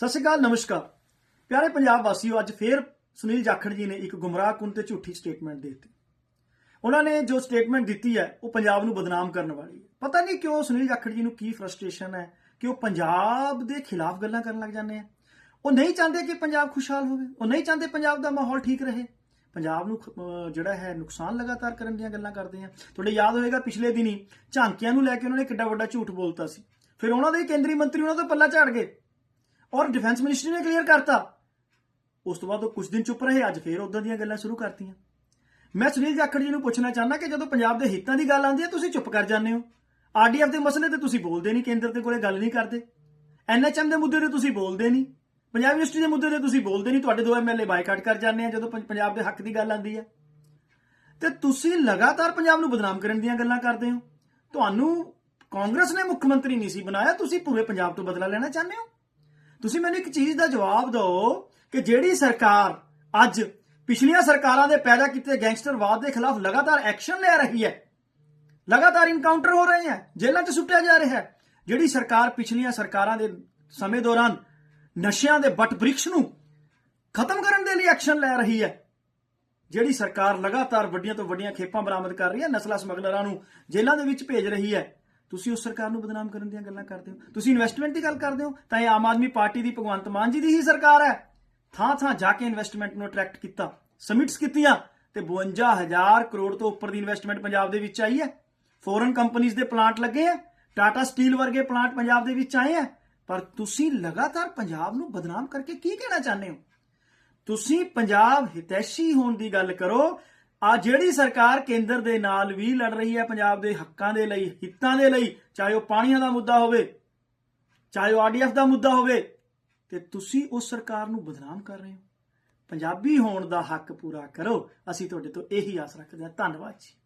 ਸਤਿ ਸ਼੍ਰੀ ਅਕਾਲ ਨਮਸਕਾਰ। ਪਿਆਰੇ ਪੰਜਾਬ ਵਾਸੀਓ ਅੱਜ ਫੇਰ ਸੁਨੀਲ ਜਾਖੜ ਜੀ ਨੇ ਇੱਕ ਗੁੰਮਰਾਹਕੁਨ ਤੇ ਝੂਠੀ ਸਟੇਟਮੈਂਟ ਦੇ ਦਿੱਤੀ। ਉਹਨਾਂ ਨੇ ਜੋ ਸਟੇਟਮੈਂਟ ਦਿੱਤੀ ਹੈ ਉਹ ਪੰਜਾਬ ਨੂੰ ਬਦਨਾਮ ਕਰਨ ਵਾਲੀ ਹੈ। ਪਤਾ ਨਹੀਂ ਕਿਉਂ ਸੁਨੀਲ ਜਾਖੜ ਜੀ ਨੂੰ ਕੀ ਫਰਸਟ੍ਰੇਸ਼ਨ ਹੈ ਕਿ ਉਹ ਪੰਜਾਬ ਦੇ ਖਿਲਾਫ ਗੱਲਾਂ ਕਰਨ ਲੱਗ ਜਾਂਦੇ ਆ। ਉਹ ਨਹੀਂ ਚਾਹੁੰਦੇ ਕਿ ਪੰਜਾਬ ਖੁਸ਼ਹਾਲ ਹੋਵੇ। ਉਹ ਨਹੀਂ ਚਾਹੁੰਦੇ ਪੰਜਾਬ ਦਾ ਮਾਹੌਲ ਠੀਕ ਰਹੇ। ਪੰਜਾਬ ਨੂੰ ਅਹ, ਜਿਹੜਾ ਹੈ ਨੁਕਸਾਨ ਲਗਾਤਾਰ ਕਰਨ ਦੀਆਂ ਗੱਲਾਂ ਕਰਦੇ ਆ। ਤੁਹਾਡੇ ਯਾਦ ਹੋਏਗਾ ਪਿਛਲੇ ਦਿਨੀ ਝਾਂਕੀਆਂ ਨੂੰ ਲੈ ਕੇ ਉਹਨਾਂ ਨੇ ਕਿੱਡਾ ਵੱਡਾ ਝੂਠ ਬੋਲਤਾ ਸੀ। ਫਿਰ ਉਹਨਾਂ ਦੇ ਕੇਂਦਰੀ ਮੰਤਰੀ ਉਹਨਾਂ ਤੋਂ ਪੱਲਾ ਝਾੜ ਗਏ। ਔਰ ਡਿਫੈਂਸ ਮਿਨਿਸਟਰੀ ਨੇ ਕਲੀਅਰ ਕਰਤਾ। ਉਸ ਤੋਂ ਬਾਅਦ ਉਹ ਕੁਝ ਦਿਨ ਚੁੱਪ ਰਹੇ, ਅੱਜ ਫੇਰ ਉਦਾਂ ਦੀਆਂ ਗੱਲਾਂ ਸ਼ੁਰੂ ਕਰਤੀਆਂ। ਮੈਂ ਸੁਨੀਲ ਜਾਖੜ ਜੀ ਨੂੰ ਪੁੱਛਣਾ ਚਾਹੁੰਦਾ ਕਿ ਜਦੋਂ ਪੰਜਾਬ ਦੇ ਹਿੱਤਾਂ ਦੀ ਗੱਲ ਆਉਂਦੀ ਹੈ, ਤੁਸੀਂ ਚੁੱਪ ਕਰ ਜਾਂਦੇ ਹੋ? ਆਰਡੀਐਫ ਦੇ ਮਸਲੇ ਤੇ ਤੁਸੀਂ ਬੋਲਦੇ ਨਹੀਂ, ਕੇਂਦਰ ਦੇ ਕੋਲੇ ਗੱਲ ਨਹੀਂ ਕਰਦੇ। ਐਨਐਚਐਮ ਦੇ ਮੁੱਦੇ ਤੇ ਤੁਸੀਂ ਬੋਲਦੇ ਨਹੀਂ। ਪੰਜਾਬ ਯੂਨੀਵਰਸਿਟੀ ਦੇ ਮੁੱਦੇ ਤੇ ਤੁਸੀਂ ਬੋਲਦੇ ਨਹੀਂ, ਤੁਹਾਡੇ ਦੋ ਐਮਐਲਏ ਬਾਈਕਾਟ ਕਰ ਜਾਂਦੇ ਆ ਜਦੋਂ ਪੰਜਾਬ ਦੇ ਹੱਕ ਦੀ ਗੱਲ ਆਉਂਦੀ ਹੈ। ਤੇ ਤੁਸੀਂ ਲਗਾਤਾਰ ਪੰਜਾਬ ਨੂੰ ਬਦਨਾਮ ਕਰਨ ਦੀਆਂ ਗੱਲਾਂ ਕਰਦੇ ਹੋ। ਤੁਹਾਨੂੰ ਕਾਂਗਰਸ ਨੇ ਮੁੱਖ ਮੰਤਰੀ ਨਹੀਂ ਸੀ ਬਣਾਇਆ, ਤੁਸੀਂ ਪੂਰੇ ਪੰਜਾਬ ਤੋਂ ਬਦਲਾ ਲੈਣਾ ਚਾਹੁੰਦੇ ਹੋ? ਤੁਸੀਂ ਮੈਨੂੰ ਇੱਕ ਚੀਜ਼ ਦਾ ਜਵਾਬ ਦਿਓ ਕਿ ਜਿਹੜੀ ਸਰਕਾਰ ਅੱਜ ਪਿਛਲੀਆਂ ਸਰਕਾਰਾਂ ਦੇ ਪੈਦਾ ਕੀਤੇ ਗੈਂਗਸਟਰਵਾਦ ਦੇ ਖਿਲਾਫ ਲਗਾਤਾਰ ਐਕਸ਼ਨ ਲੈ ਰਹੀ ਹੈ, ਲਗਾਤਾਰ ਇਨਕਾਊਂਟਰ ਹੋ ਰਹੇ ਹੈ, ਜੇਲ੍ਹਾਂ 'ਚ ਸੁੱਟਿਆ ਜਾ ਰਿਹਾ ਹੈ, ਜਿਹੜੀ ਸਰਕਾਰ ਪਿਛਲੀਆਂ ਸਰਕਾਰਾਂ ਦੇ ਸਮੇਂ ਦੌਰਾਨ ਨਸ਼ਿਆਂ ਦੇ ਬੱਟ ਬ੍ਰਿਕਸ਼ ਨੂੰ ਖਤਮ ਕਰਨ ਦੇ ਲਈ ਐਕਸ਼ਨ ਲੈ ਰਹੀ ਹੈ, ਜਿਹੜੀ ਸਰਕਾਰ ਲਗਾਤਾਰ ਵੱਡੀਆਂ ਤੋਂ ਵੱਡੀਆਂ ਖੇਪਾਂ ਬਰਾਮਦ ਕਰ ਰਹੀ ਹੈ, ਨਸਲਾ ਸਮਗਲਰਾਂ ਨੂੰ ਜੇਲ੍ਹਾਂ ਦੇ ਵਿੱਚ ਭੇਜ ਰਹੀ ਹੈ ਤੁਸੀਂ ਉਸ ਸਰਕਾਰ ਨੂੰ ਬਦਨਾਮ ਕਰਨ ਦੀਆਂ ਗੱਲਾਂ ਕਰਦੇ ਹੋ। ਤੁਸੀਂ ਇਨਵੈਸਟਮੈਂਟ ਦੀ ਗੱਲ ਕਰਦੇ ਹੋ, ਤਾਂ ਇਹ ਆਮ ਆਦਮੀ ਪਾਰਟੀ ਦੀ ਭਗਵੰਤ ਮਾਨ ਜੀ ਦੀ ਹੀ ਸਰਕਾਰ ਹੈ। ਥਾਂ ਥਾਂ ਜਾ ਕੇ ਇਨਵੈਸਟਮੈਂਟ ਨੂੰ ਅਟਰੈਕਟ ਕੀਤਾ। ਸਬਮਿਟਸ ਕੀਤੀਆਂ ਤੇ 52000 ਕਰੋੜ ਤੋਂ ਉੱਪਰ ਦੀ ਇਨਵੈਸਟਮੈਂਟ ਪੰਜਾਬ ਦੇ ਵਿੱਚ ਆਈ ਹੈ। ਫੋਰਨ ਕੰਪਨੀਆਂ ਦੇ ਪਲਾਂਟ ਲੱਗੇ ਆ ਟਾਟਾ ਸਟੀਲ ਵਰਗੇ ਪਲਾਂਟ ਪੰਜਾਬ ਦੇ ਵਿੱਚ ਆਏ ਆ ਪਰ ਤੁਸੀਂ ਲਗਾਤਾਰ ਪੰਜਾਬ ਨੂੰ ਬਦਨਾਮ ਕਰਕੇ ਕੀ ਕਹਿਣਾ ਚਾਹੁੰਦੇ ਹੋ? ਤੁਸੀਂ ਪੰਜਾਬ ਹਿਤੈਸ਼ੀ ਹੋਣ ਦੀ ਗੱਲ ਕਰੋ ਆ ਜਿਹੜੀ ਸਰਕਾਰ ਕੇਂਦਰ ਦੇ ਨਾਲ ਵੀ ਲੜ ਰਹੀ ਹੈ ਪੰਜਾਬ ਦੇ ਹੱਕਾਂ ਦੇ ਲਈ, ਹਿੱਤਾਂ ਦੇ ਲਈ, ਚਾਹੇ ਉਹ ਪਾਣੀਆਂ ਦਾ ਮੁੱਦਾ ਹੋਵੇ, ਚਾਹੇ ਉਹ ਆਰਡੀਐਫ ਦਾ ਮੁੱਦਾ ਹੋਵੇ, ਤੇ ਤੁਸੀਂ ਉਸ ਸਰਕਾਰ ਨੂੰ ਬਦਨਾਮ ਕਰ ਰਹੇ ਹੋ। ਪੰਜਾਬੀ ਹੋਣ ਦਾ ਹੱਕ ਪੂਰਾ ਕਰੋ। ਅਸੀਂ ਤੁਹਾਡੇ ਤੋਂ ਇਹੀ ਆਸ ਰੱਖਦੇ ਹਾਂ। ਧੰਨਵਾਦ ਜੀ।